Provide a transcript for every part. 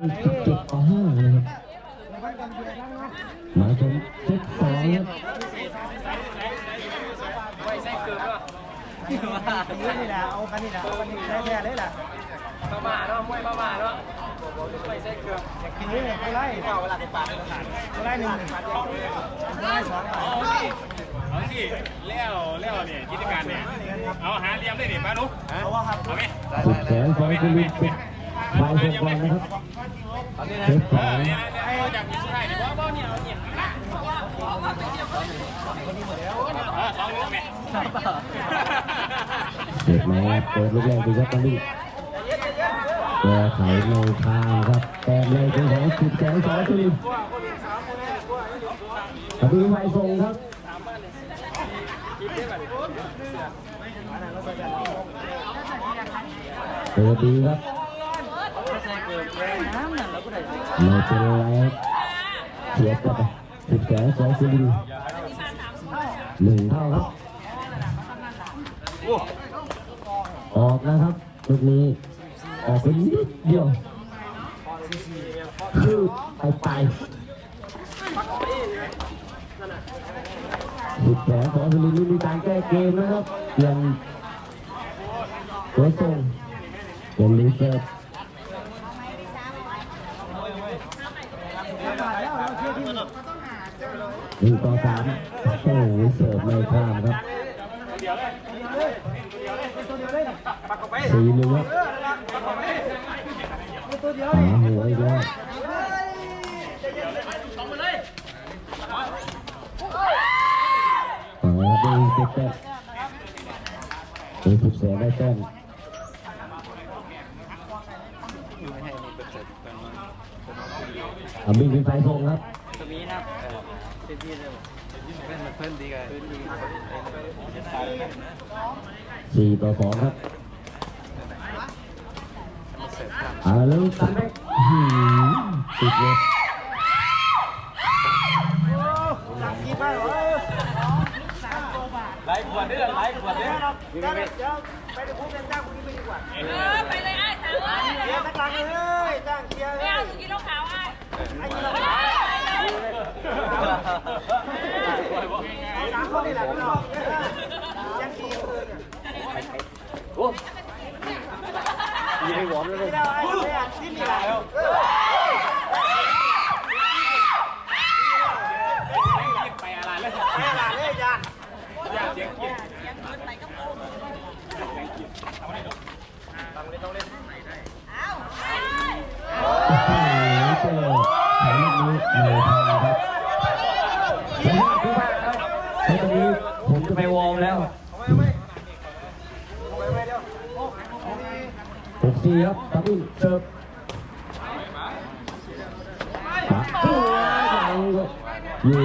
จ็ดต่อห้านะครับมาชมเซตสองครับนี่แหละเอากันนี่แหละเอากันนี่แท้ๆเลยแหละประมาเนาะมวยประมาเนาะไม่ใช่เกือบกินนี่ไปไล่เวลาไปปากไปไล่หนึ่งไปไล่สองเอาสิเลี้ยวเลี้ยวเนี่ยกิจการเนี่ยเอาหาเลี้ยมได้ดิป้านุ๊กเพราว่าครับเอาไหมสุดแสนสองคุณลินเป็นฝ่าย ส่งบอลนะครับเซตสเออองเนี่ยเอาจากมีสุดท้ายดิว่าเบ้าเนี่ยเอาเนี่ยเออสองลูกเนี่ยเสร็จไหมเปิดลูกแรกดูครับตอนนี้แก้ไขในทางครับแต้มเลยเป็นของสุดแสนสองคุณลินอภิวัยส่งครับเปิดดีครับ เราก็ได้ไม่เป็ไรครับเสียกลับไปสิบแสนสองสุรินทร์หนึ่งเท่าครับออกนะครับลูกนี้ออกเป็นนิดเดียวคือไปไปสิบแสนสองสุรินทร์มีการแก้เกมนะครับยังตัวส่งยังรีเซิร์ฟ หนึ่งต่อสามโอ้โหเสิร์ฟไม่ข้ามครับสี่หนึ่งครับหาหัวอีกแล้วต่อครับได้เจ็ดแต้มเป็นสิบแสนได้แต้มอาบินเป็นไฟส่งครับ เป็นที่เลยเพื่อนเพื่อนดีกันสี่ต่อสองครับเอาแล้วตันแบ็กหืมติดเลยสั่งกินไปเหรอไล่ขวดด้วยไล่ขวดด้วยเดี๋ยวเดี๋ยวไปดูพวกเล่นจ้างพวกนี้ไปดีกว่าเออไปเลยไอ้สาวเอ้ย เดี๋ยวสักหลังเลยจ้างเชียร์เล ไม่ ย เอาสกินเหล้าขาวไอ้ ไอ้ที่เรา สามคนนี่แหละพี่น้องยังขี่เลยมีให้หวอมแล้วเลยที่เราไอ้เนี่ยที่มีอะไร ผมว่าคือว่าครับในตรงนี้ผมจะไปวอร์มแล้วหกสี่ครับตับอินเสิร์ฟปะตัวยังก็อยู่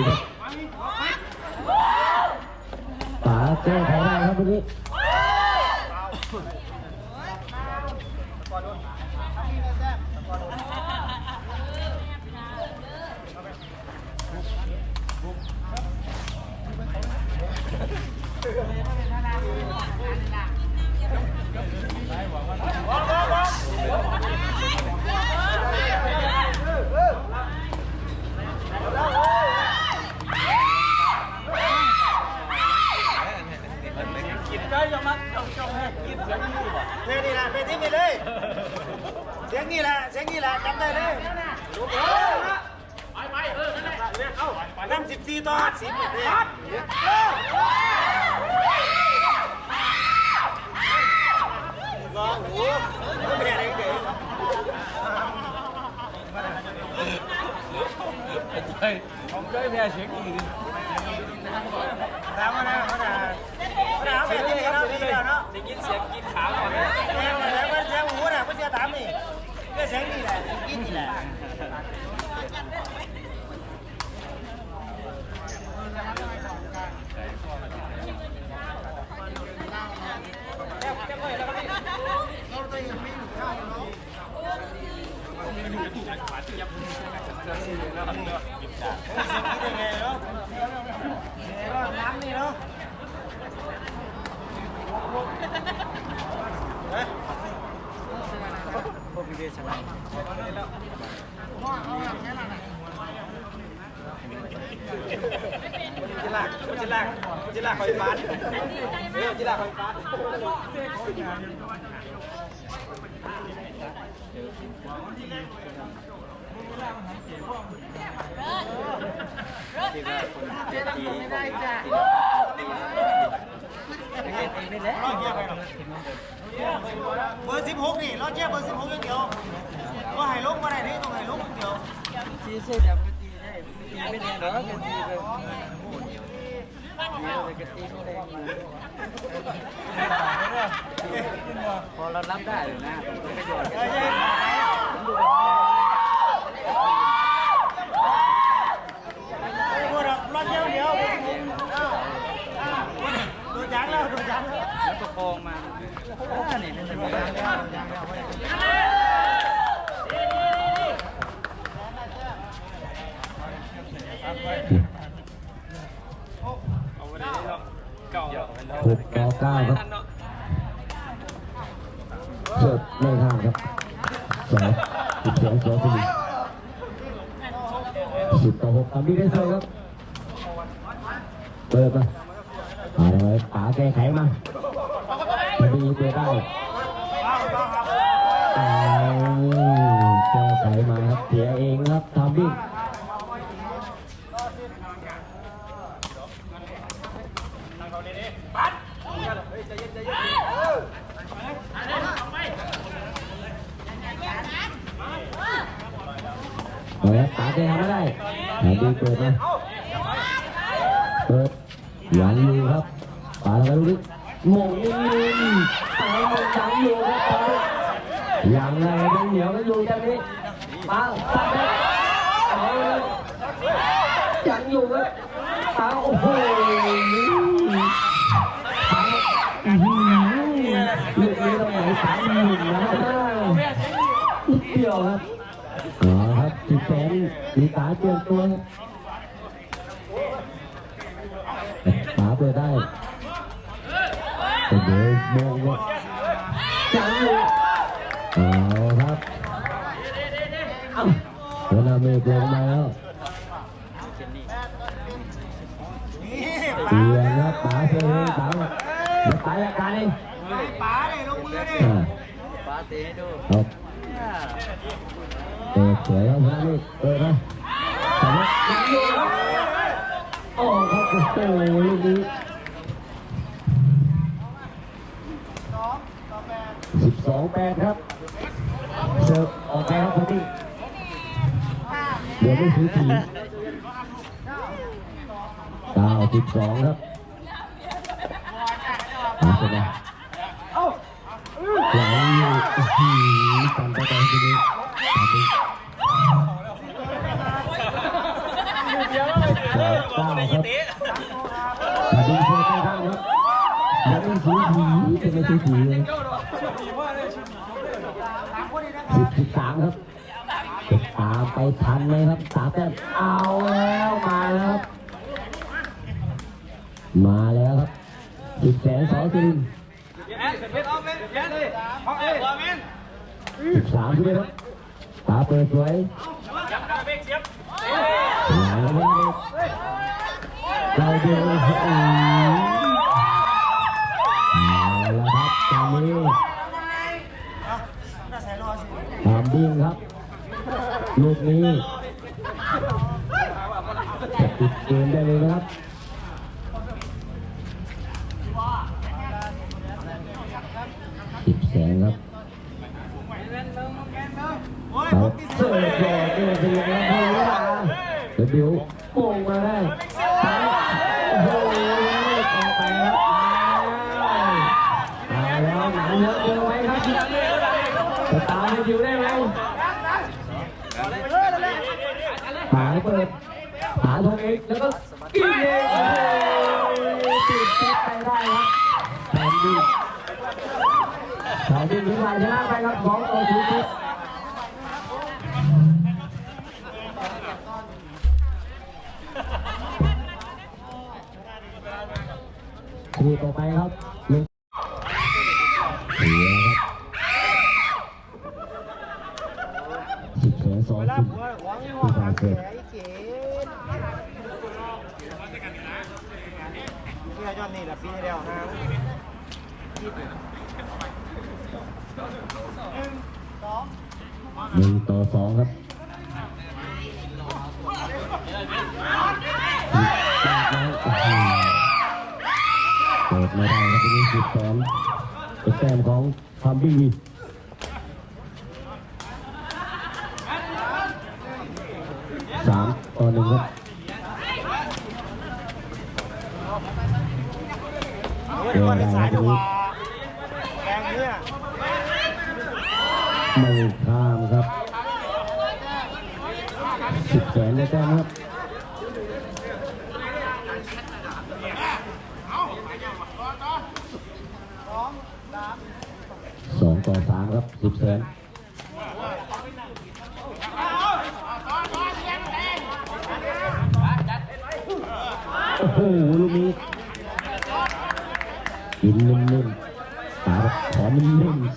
ไปที่นี่เนาะที่เดียวเนาะ ได้ยินเสียงกินขาก่อน เสียงอะไรมาเสียงหูน่ะ พวกพี่เดชะจิลากจิลากจิลากคอยฟ้าเร็วจิลากคอยฟ้าเดี๋ยว ที่ว่าคนตีไม่ได้จ้ะเห็นเองได้แล้วเบอร์สิบหกนี่เราเจ๊เบอร์สิบหกอย่างเดียวก็ให้ลงมาได้นี่ต้องให้ลงอย่างเดียวตีเส้นแบบตีได้ตีไม่แน่หรอกตีไปเดียวเลยก็ตีไม่แรงพอเรารับได้เลยนะไม่ประโยชน์ เออเจ๊พูดแบบรอดเดียวเดียวโดนยั้งแล้วโดนยั้งแล้ว แล้วประคองมาอ่านี่นั่นจะมีหกต่อเก้าครับเสิร์ฟไม่ข้างครับสองสิบสองสองสี่สิบต่อหกทำดีได้เสิร์ครับเปิดมาเอาเลยป๋าแก้ไขมา ดีเปิดได้เอาแก้ไขมาครับเสียเองครับทำดีเอาละป๋าแกทำไม่ได้หาดีเปิดมาเปิดยังอยู่ครับปาแล้วลูก หมงนิ่งๆป๋าหมงยังอยู่ครับป๋ายังไงยังเหนียวกันอยู่จังนี้ป๋าป๋าเอาเลยยังอยู่ครับป๋าโอ้โหป๋าอื้อหือลูกนี้ต้องไหนป๋าหนึ่งนะนิดเดียวครับอ๋อครับสิบแสนมีตาเตรียมตัวต เดียวมองว่าจังเลยเอาครับเอ้าเวลาเมฆลงมาแล้วเปลี่ยนครับป๋าเจอเลยป๋าป๋าจัดการเองป๋าเลยลงมือดิอ่าปาเต้ดูครับเปิดสวยแล้วนะนี่เปิดนะแต่ว่ายังอยู่ครับโอ้ครับโอ้โหลูกนี้ สิบสองแปดครับเสิร์ฟออกไปครับคนนี้เดี๋ยวไม่ซื้อทีเก้าสิบสองครับเอาไปนะหลังอยู่อื้อหือสั่นไปตอนนี้อันนี้เก้าครับอันนี้เชื่อใจข้างครับยังไม่ซื้อทีจะไม่ซื้อทีเลย สิบสิบสามครับติดตามไปทันไหมครับสามแต้มเอาแล้วมาแล้วครับ มาแล้วครับสิบแสนสองสิบสิบสามใช่ไหมครับตาเปิดสวยหลังไม่ได้เราเดีย ทำดิ้งครับลูกนี้จะปิดเกมได้เลยนะครับสิบแสนครับโอ้ยเราผมที่เสิร์ฟแย่เองเป็นยังไงพอเวลาเดี๋ยวเดี๋ยวโป่งมาได้ คู่ต่อไปครับหนึ่งเสียครับสิบแสองสิบผู้ชายเสร็จยอดนี่แหละปีที่แล้วนะหนึ่งต่อสองครับ ไม่ได้ครับทีนี้สิบสองเป็นแต้มของทามบี้สามต่อหนึ่งครับเดี๋ยวันที่สายจังหวะแรงเนี่ย ไม่ข้ามครับสิบแสนได้แต้มครับสองต่อสามครับสิบแสน โอ้โหลูกนี้กินนุ่มๆตาขอนุ่มๆ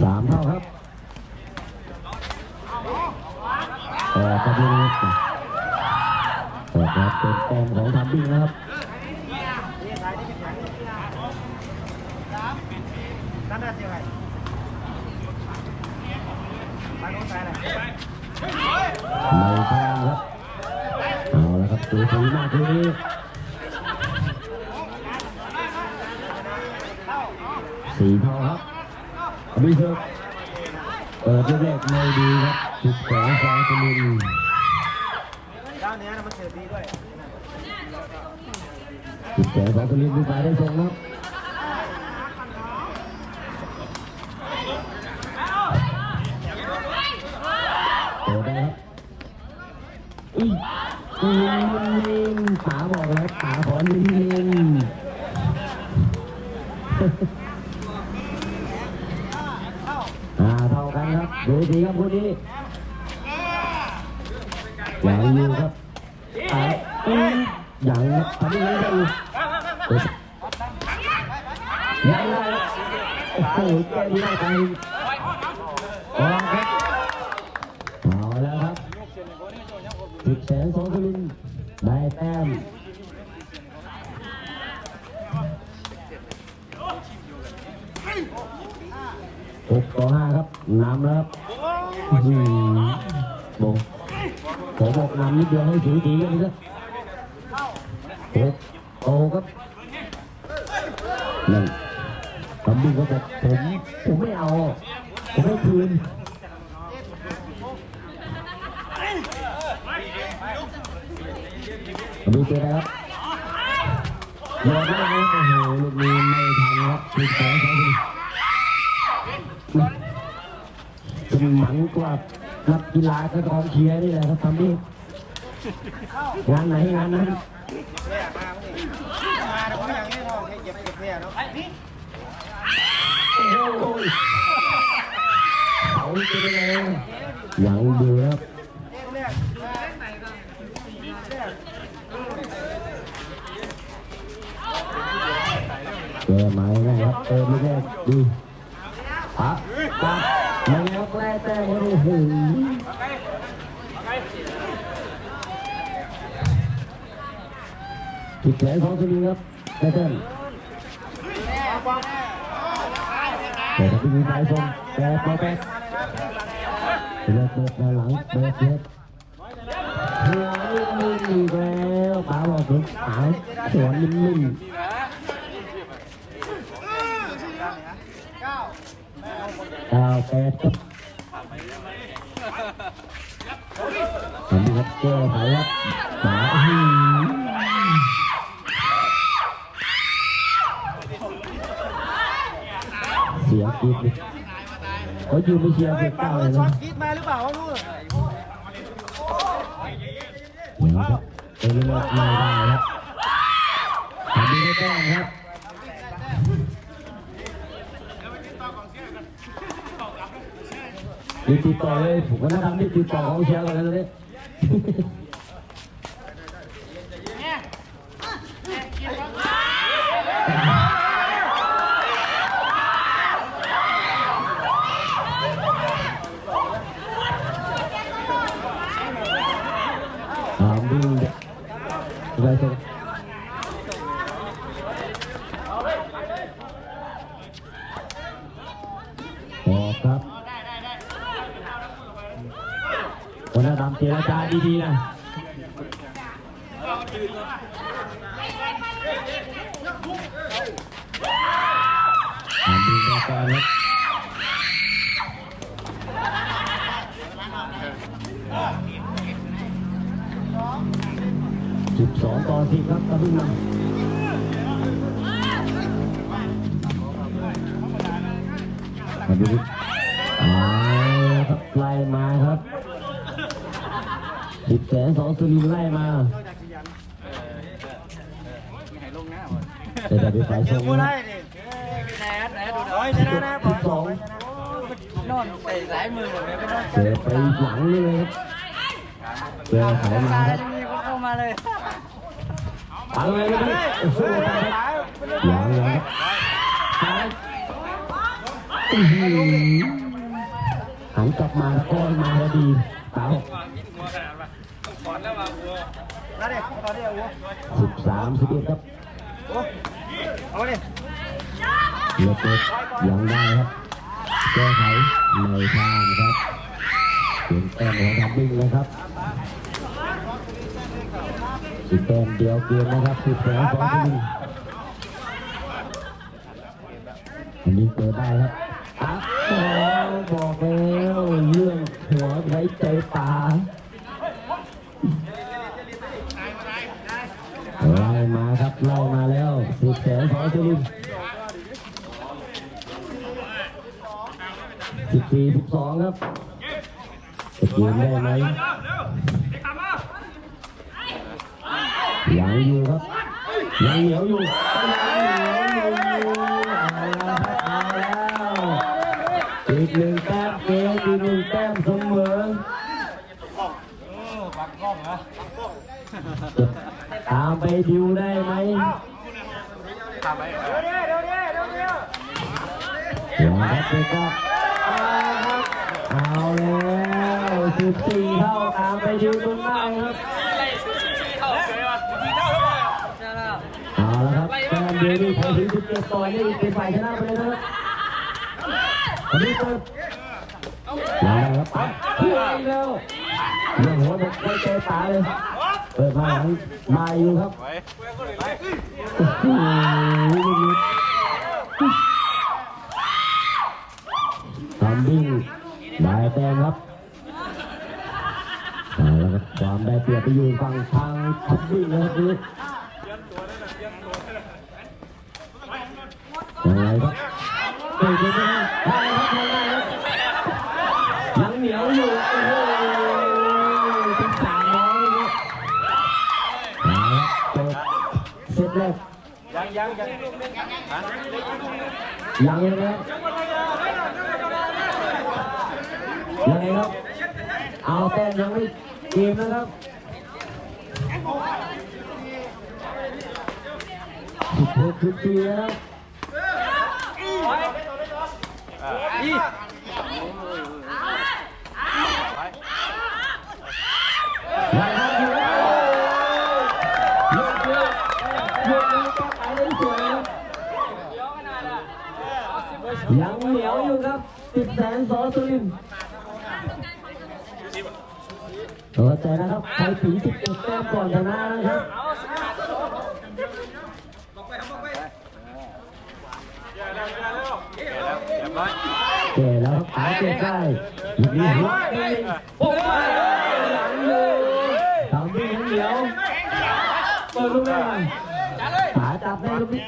สามเท่าครับออกครับลูกนี้ออกครับเป็นแต้มของทำบิ้ง สี่เท่าครับบีเซอร์เปิดแรกๆไม่ดีครับสิบสองฟองสมินด้านเนี้ยนะมันเสียดีด้วยสิบสองฟองสมินมีสายได้ส่งครับเปิดได้ครับอุ้ยนิ่งๆป๋าบอกแล้วป๋าขอนิ่งๆอ่าเท่ากันครับ ดูดีครับคู่นี้ยังอยู่ครับอ่ายังทำยังไงกันยังไงครับโอ้โหแก้ดีได้ไปออกครับเอาแล้วครับสิบแสนสอง นำแล้วครับอื้อบอกผมบอกนำนิดเดียวให้สูสีกันเลยนะหกโตครับนั่นตำบิงก็บอกผมผมไม่เอาผมไม่คืนดูเจอแล้วยอดมากเลยโอ้โหลูกนี้ไม่ทันครับติดแสองส องทีสมันกว่านักกีฬาก็กองเชียร์นี่แหละครับทำนี่งานไหนงานนั้นแย่มาเมื่อกี้มาแต่ผมอย่างนี้พอค่เก็บเก็บเนี่ยเนาะโอ้โหเขาจะเป็นไงยังดูครับเรียกเจอไม้ง่ายครับเติมไม่ได้ดูปับปับ แกล้แต่โอ้โหผิดแผนของสุรินทร์ครับได้เต้นแต่ถ้าเป็นสายส่งแต่ปล่อยแปดเลือกเปิดด้านหลังเปิดเล็กหัวนิ่มอีกแล้วป๋าบอกถึงป๋าหัวนิ่มๆเก้าแปดครับ สวัสดีครับแก้ไขครับหมาอื้อหือเสียงกรีดเลยเขายืนไม่เชียร์เฮ้เสียยงปัเก้างเลยช็อนะตคิดมาหรือเปล่าวะลูกเดี๋ยวครับเลิเมตไม่ได้ครับทำดีได้แต้มครับรีบ ติดต่อเลยผมก็น่าทำรีบติดต่อของเชียร์ก่อนแล้วตอนนี้ ดีๆนะอ่านดูรายการครับสิบสองต่อสิบครับตะบึงมามาดู สิบแสนสองสุรินทร์ไล่มาให้ลงหน้าหมดแต่แต่เป็นฝ่ายส่งกูนะได้ครับดิแหนแหนดูร้อยชนะนะบสิอบสองนอนใส่สายมือหมดเลยไม่นอนเสิร์ฟไปหลังนี่เลยครับเจอไขมาตายครับจะมีคนเข้ามาเลยปังเลยครับโอ้โหหลังหลังครับซ้ายอื้อหือหันกลับมาแล้วก็มาพอดีเต๋า นั่นดิตอนนี้โอ้ สิบสามสิบเอ็ดครับโหเอาดิเหลือเปิดยังได้ครับแก้ไขในทางครับเปลี่ยนแต้มของทับบิ้งนะครับสิบแต้มเดียวเกมนะครับสิบแต้มสองทีมอันนี้เปิดได้ครับอะโอ้บอกแล้วเรื่องหัวไว้ใจป่าไล่มาครับไล่มาแล้ว สิบแสนสองทีมสิบสี่สิบสองครับเกมได้ไหมยังอยู่ครับยังเหนียวอยู่หนียวอยู่เอาแล้วครับเอาแล้วอีกหนึ่งแต้มเกมอีกหนึ่งแต้มเสมอจะตามไปดิวได้ไหม ทำไปเดี๋ยวดิเดี๋ยวดิเดี๋ยวดิยังครับเด็กครับเอาแล้วสิบสี่เท่าตามไปดิวตรงหน้าครับใช่แล้วเอาละครับแต้มเดียวนี่ใครถึงสิบเจ็ดต่อยนี่เป็นฝ่ายชนะไปเลยนะครับวันนี้เปิดมาแล้วครับไปคู่อีกแล้วเรื่องหัวบอกไม่เจอตาเลย เปิดมามาอยู่ครับทำวิ่งได้แต้มครับเอาละครับความได้เปรียบไปอยู่ฝั่งทางทับวิ่งนะครับนี่ยังไงครับเปิดไปนะทางครับทางได้ครับ ยังยังยังยังครับยังไงครับ เอาแต้มยังไม่เกมนะครับสิบหกสิบสี่นะครับอีงครับอยู่แล้วยกเลิกยกเลิกแก้ไขได้สวยครับ ยังเหนียวอยู่ครับสิบ แสนสอสุรินทร์เข้าใจนะครับใครถึงสิบเอ็ดแต้มก่อนชนะนะครับเรียบร้อยเก่แล้วครับขาเจ็บได้ลูกนี้หัวเองโอ้ยหลังอยู่ทำวิ่งเหนียวเปิดลูกแรกขาจับได้ลูกนี้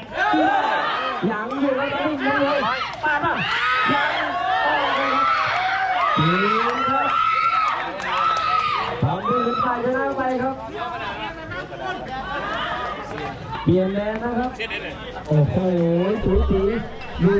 ยังอยู่แล้ววิ่งยังเลยปาดมา ครับ เปลี่ยนแดนนะครับ โอ้โหสูสีดู